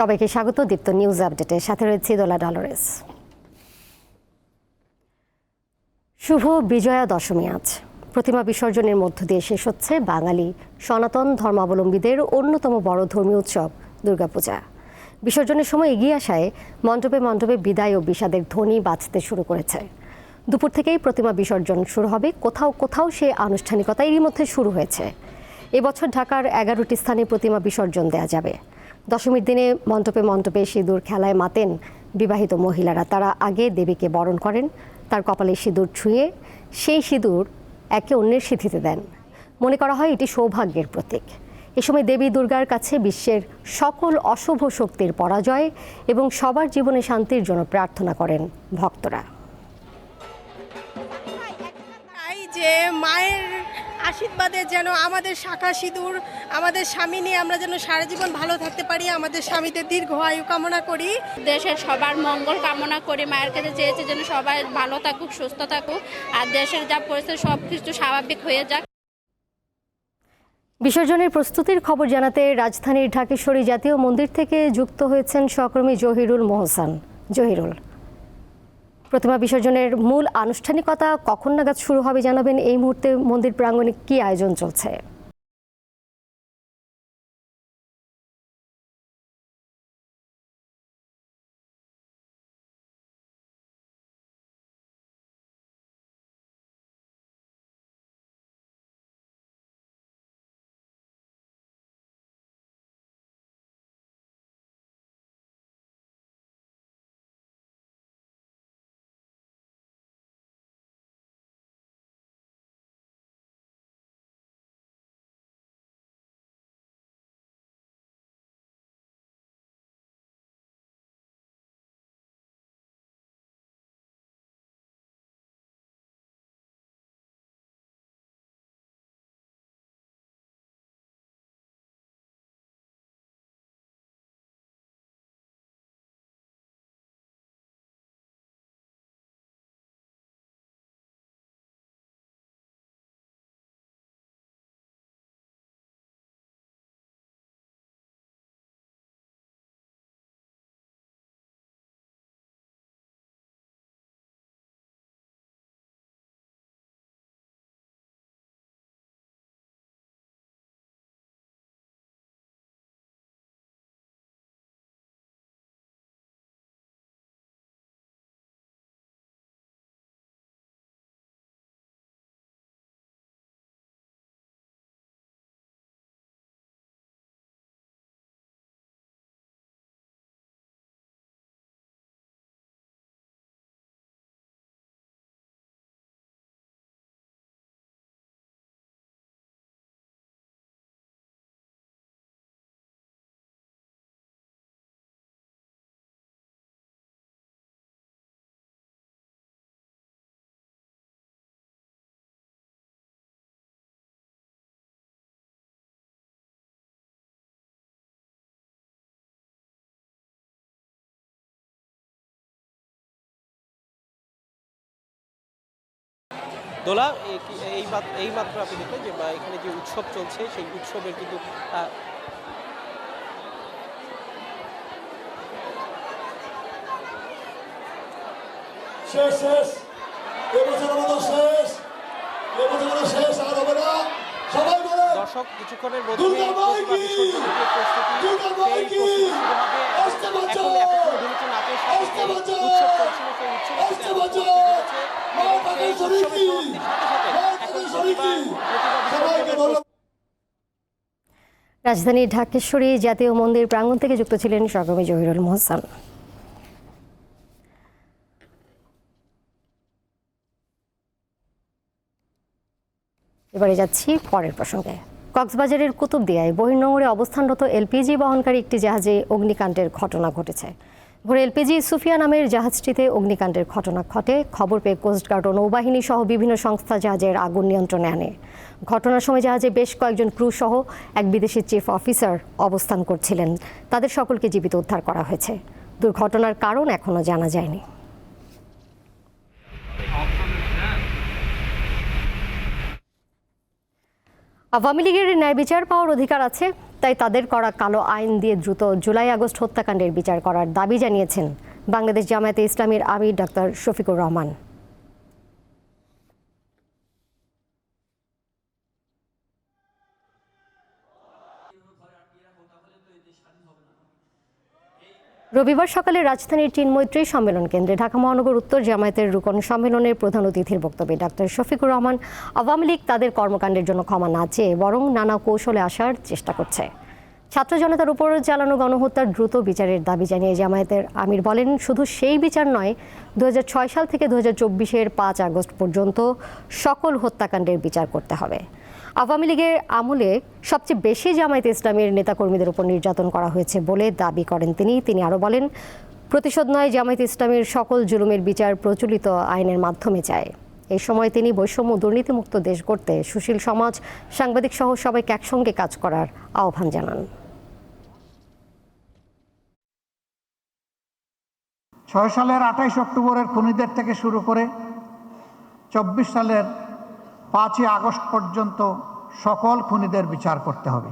সবাইকে স্বাগত, দীপ্ত নিউজ আপডেটে। সাথে রয়েছে দোলা ডলরেস। শুভ বিজয়া দশমী আজ। প্রতিমা বিসর্জনের মধ্য দিয়ে শেষ হচ্ছে বাঙালি সনাতন ধর্মাবলম্বীদের অন্যতম বড় ধর্মীয় উৎসব, দুর্গাপূজা। বিসর্জনের সময় এগিয়ে আসায় মণ্ডপে মণ্ডপে বিদায় ও বিষাদের ধ্বনি বাজতে শুরু করেছে। দুপুর থেকেই প্রতিমা বিসর্জন শুরু হবে। কোথাও কোথাও সে আনুষ্ঠানিকতা এরই মধ্যে শুরু হয়েছে। এবছর ঢাকার এগারোটি স্থানে প্রতিমা বিসর্জন দেওয়া যাবে। দশমীর দিনে মণ্ডপে মণ্ডপে সিঁদুর খেলায় মাতেন বিবাহিত মহিলারা। তারা আগে দেবীকে বরণ করেন, তার কপালে সিঁদুর ছুঁয়ে সেই সিঁদুর একে অন্যের সিঁথিতে দেন। মনে করা হয় এটি সৌভাগ্যের প্রতীক। এ সময় দেবী দুর্গার কাছে বিশ্বের সকল অশুভ শক্তির পরাজয় এবং সবার জীবনে শান্তির জন্য প্রার্থনা করেন ভক্তরা। যে আশীর্বাদে যেন আমাদের শাখা সিঁদুর আমাদের স্বামী নিয়ে আমরা যেন সারা জীবন ভালো থাকতে পারি আমাদের স্বামীদের দীর্ঘ আয়ু কামনা করি। দেশের সবার মঙ্গল কামনা করি মায়ের কাছে চেয়েছে যেন সবাই ভালো থাকুক সুস্থ থাকুক আর দেশের যা পরিস্থিতি সব কিছু স্বাভাবিক হয়ে যাক। বিসর্জনের প্রস্তুতির খবর জানাতে রাজধানীর ঢাকেশ্বরী জাতীয় মন্দির থেকে যুক্ত হয়েছেন সহকর্মী জহিরুল মোহসান। জহিরুল প্রতিমা বিসর্জনের মূল আনুষ্ঠানিকতা কখন নাগাদ শুরু হবে জানাবেন এই মুহূর্তে মন্দির প্রাঙ্গণে কি আয়োজন চলছে? দোলা এই এই মাত্র আপনি দেখলেন যে বা এখানে যে উৎসব চলছে সেই উৎসবের কিন্তু শেষ শেষ। এবছর আমাদের শেষ। এবছর আমাদের শেষ আর হবে না। সবাই বলে দর্শক কিছুক্ষণের মধ্যে প্রস্তুতি সেই? প্রস্তুতি হবে। রাজধানীর ঢাকেশ্বরী জাতীয় মন্দির প্রাঙ্গণ থেকে যুক্ত ছিলেন সহকর্মী জহিরুল মোহসান। এবারে যাচ্ছি পরের প্রসঙ্গে। কক্সবাজারের কুতুবদিয়ায় বহির্নোঙরে অবস্থানরত এলপিজি বহনকারী একটি জাহাজে অগ্নিকাণ্ডের ঘটনা ঘটেছে। ভোরে এলপিজি সুফিয়া নামের জাহাজটিতে অগ্নিকাণ্ডের ঘটনা ঘটে। খবর পেয়ে কোস্টগার্ড ও নৌবাহিনী সহ বিভিন্ন সংস্থা জাহাজের আগুন নিয়ন্ত্রণে আনে। ঘটনার সময় জাহাজে বেশ কয়েকজন ক্রু সহ এক বিদেশি চিফ অফিসার অবস্থান করছিলেন। তাদের সকলকে জীবিত উদ্ধার করা হয়েছে। দুর্ঘটনার কারণ এখনও জানা যায়নি। আওয়ামী লীগের ন্যায় বিচার পাওয়ার অধিকার আছে। তাই তাদের করা কালো আইন দিয়ে দ্রুত জুলাই আগস্ট হত্যাকাণ্ডের বিচার করার দাবি জানিয়েছেন বাংলাদেশ জামায়াতে ইসলামীর আমির ডাক্তার শফিকুর রহমান। রবিবার সকালে রাজধানীর চিন্মৈত্রী সম্মেলন কেন্দ্রে ঢাকা মহানগর উত্তর জামায়াতের রুকন সম্মেলনের প্রধান অতিথির বক্তব্যে ডাক্তার শফিকুর রহমান আওয়ামী লীগ তাদের কর্মকাণ্ডের জন্য ক্ষমা না চেয়ে বরং নানা কৌশলে আসার চেষ্টা করছে। ছাত্র জনতার উপর চালানো গণহত্যার দ্রুত বিচারের দাবি জানিয়ে জামায়াতের আমির বলেন, শুধু সেই বিচার নয় দু সাল থেকে দু হাজার চব্বিশের পাঁচ আগস্ট পর্যন্ত সকল হত্যাকাণ্ডের বিচার করতে হবে। আওয়ামী লীগের আমলে সবচেয়ে বেশি জামায়াত ইসলামের নেতাকর্মীদের উপর নির্যাতন করা হয়েছে বলে দাবি করেন তিনি। তিনি আরও বলেন, প্রতিশোধ নয়, জামায়াত ইসলামের সকল জুলুমের বিচার প্রচলিত আইনের মাধ্যমে চায়। এই সময় তিনি বৈষম্য দুর্নীতিমুক্ত দেশ গড়তে সুশীল সমাজ, সাংবাদিক সহ সবাইকে একসঙ্গে কাজ করার আহ্বান জানান। ছয় সালের আঠাইশ অক্টোবরের খুনিদের থেকে শুরু করে চব্বিশ সালের পাঁচই আগস্ট পর্যন্ত সকল খুনিদের বিচার করতে হবে।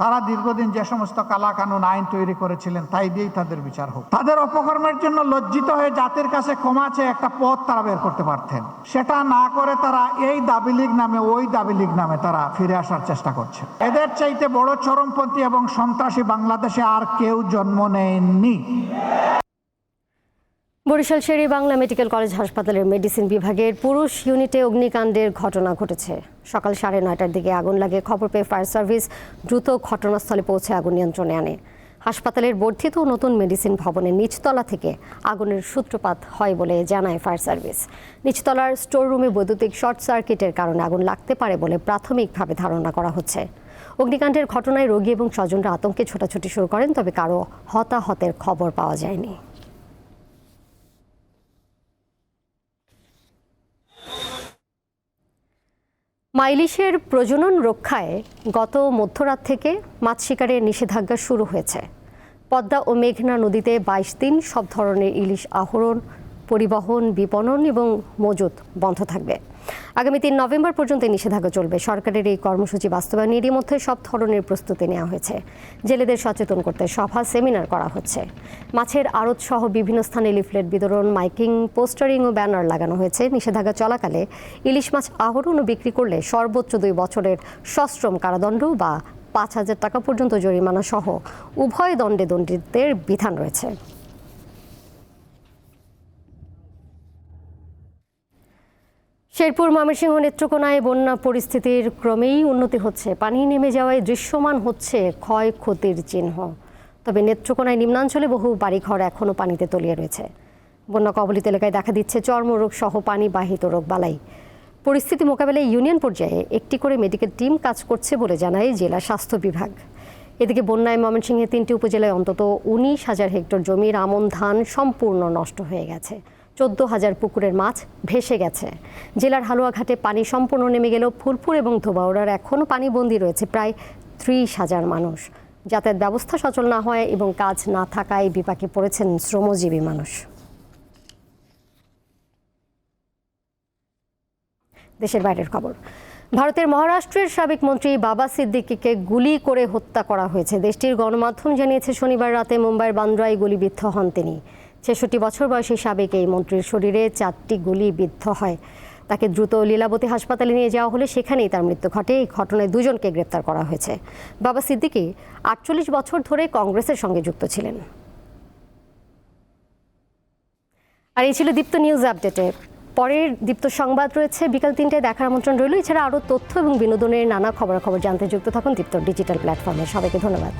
তারা দীর্ঘদিন যে সমস্ত কালা কানুন আইন তৈরি করেছিলেন, তাই দিয়েই তাদের বিচার হোক। তাদের অপকর্মের জন্য লজ্জিত হয়ে জাতির কাছে চেয়ে একটা পথ তারা বের করতে পারতেন। সেটা না করে তারা এই দাবি লীগ নামে, ওই দাবি লীগ নামে তারা ফিরে আসার চেষ্টা করছে। এদের চাইতে বড় চরমপন্থী এবং সন্ত্রাসী বাংলাদেশে আর কেউ জন্ম নেয়নি। বরিশাল শেরি বাংলা মেডিকেল কলেজ হাসপাতালের মেডিসিন বিভাগের পুরুষ ইউনিটে অগ্নিকাণ্ডের ঘটনা ঘটেছে। সকাল সাড়ে নয়টার দিকে আগুন লাগে। খবর পেয়ে ফায়ার সার্ভিস দ্রুত ঘটনাস্থলে পৌঁছে আগুন নিয়ন্ত্রণে আনে। হাসপাতালের বর্ধিত নতুন মেডিসিন ভবনের নিচতলা থেকে আগুনের সূত্রপাত হয় বলে জানায় ফায়ার সার্ভিস। নিচতলার স্টোর রুমে বৈদ্যুতিক শর্ট সার্কিটের কারণে আগুন লাগতে পারে বলে প্রাথমিকভাবে ধারণা করা হচ্ছে। অগ্নিকাণ্ডের ঘটনায় রোগী এবং স্বজনরা আতঙ্কে ছোটাছুটি শুরু করেন, তবে কারও হতাহতের খবর পাওয়া যায়নি। মাইলিশের প্রজনন রক্ষায় গত মধ্যরাত থেকে মাছ শিকারে নিষেধাজ্ঞা শুরু হয়েছে। পদ্মা ও মেঘনা নদীতে বাইশ দিন সব ধরনের ইলিশ আহরণ, পরিবহন, বিপণন এবং মজুত বন্ধ থাকবে। আগামী তিন নভেম্বর পর্যন্ত এই নিষেধাজ্ঞা চলবে। সরকারের এই কর্মসূচি বাস্তবায়নের মধ্যে সব ধরনের প্রস্তুতি নেওয়া হয়েছে। জেলেদের সচেতন করতে সভা, সেমিনার করা হচ্ছে। মাছের আড়ত সহ বিভিন্ন স্থানে লিফলেট বিতরণ, মাইকিং, পোস্টারিং ও ব্যানার লাগানো হয়েছে। নিষেধাজ্ঞা চলাকালে ইলিশ মাছ আহরণ ও বিক্রি করলে সর্বোচ্চ দুই বছরের সশ্রম কারাদণ্ড বা পাঁচ হাজার টাকা পর্যন্ত জরিমানা সহ উভয় দণ্ডে দণ্ডিতদের বিধান রয়েছে। শেরপুর ময়মনসিংহ নেত্রকোনায় বন্যা পরিস্থিতির ক্রমেই উন্নতি হচ্ছে। পানি নেমে যাওয়ায় দৃশ্যমান হচ্ছে ক্ষয়ক্ষতির চিহ্ন। তবে নেত্রকোনায় নিম্নাঞ্চলে বহু বাড়িঘর এখনও পানিতে তলিয়ে রয়েছে। বন্যা কবলিত এলাকায় দেখা দিচ্ছে চর্মরোগ সহ পানিবাহিত রোগ বালাই পরিস্থিতি মোকাবেলায় ইউনিয়ন পর্যায়ে একটি করে মেডিকেল টিম কাজ করছে বলে জানায় জেলা স্বাস্থ্য বিভাগ। এদিকে বন্যায় ময়মনসিংহের তিনটি উপজেলায় অন্তত উনিশ হাজার হেক্টর জমির আমন ধান সম্পূর্ণ নষ্ট হয়ে গেছে। চোদ্দ হাজার পুকুরের মাছ ভেসে গেছে। জেলার হালুয়াঘাটে পানি সম্পূর্ণ নেমে গেলেও ফুলপুর এবং ধোবাউড়ার এখনও পানিবন্দী রয়েছে প্রায় ত্রিশ হাজার মানুষ। যাতায়াত ব্যবস্থা সচল না হয় এবং কাজ না থাকায় বিপাকে পড়েছেন শ্রমজীবী মানুষ। দেশের বাইরের খবর। ভারতের মহারাষ্ট্রের সাবেক মন্ত্রী বাবা সিদ্দিকিকে গুলি করে হত্যা করা হয়েছে। দেশটির গণমাধ্যম জানিয়েছে, শনিবার রাতে মুম্বাইয়ের বান্দ্রায় গুলিবিদ্ধ হন তিনি। ছেষট্টি বছর বয়সী সাবেক এই মন্ত্রীর শরীরে চারটি গুলি বিদ্ধ হয়। তাকে দ্রুত লীলাবতী হাসপাতালে নিয়ে যাওয়া হলে সেখানেই তার মৃত্যু ঘটে। এই ঘটনায় দুজনকে গ্রেপ্তার করা হয়েছে। বাবা সিদ্দিকি আটচল্লিশ বছর ধরে কংগ্রেসের সঙ্গে যুক্ত ছিলেন। আর এই ছিল দীপ্ত নিউজ আপডেটে। পরের দীপ্ত সংবাদ রয়েছে। বিকাল তিনটায় দেখার আমন্ত্রণ রইল। এছাড়া আরও তথ্য এবং বিনোদনের নানা খবরাখবর জানতে যুক্ত থাকুন দীপ্ত ডিজিটাল প্ল্যাটফর্মে। সবাইকে ধন্যবাদ।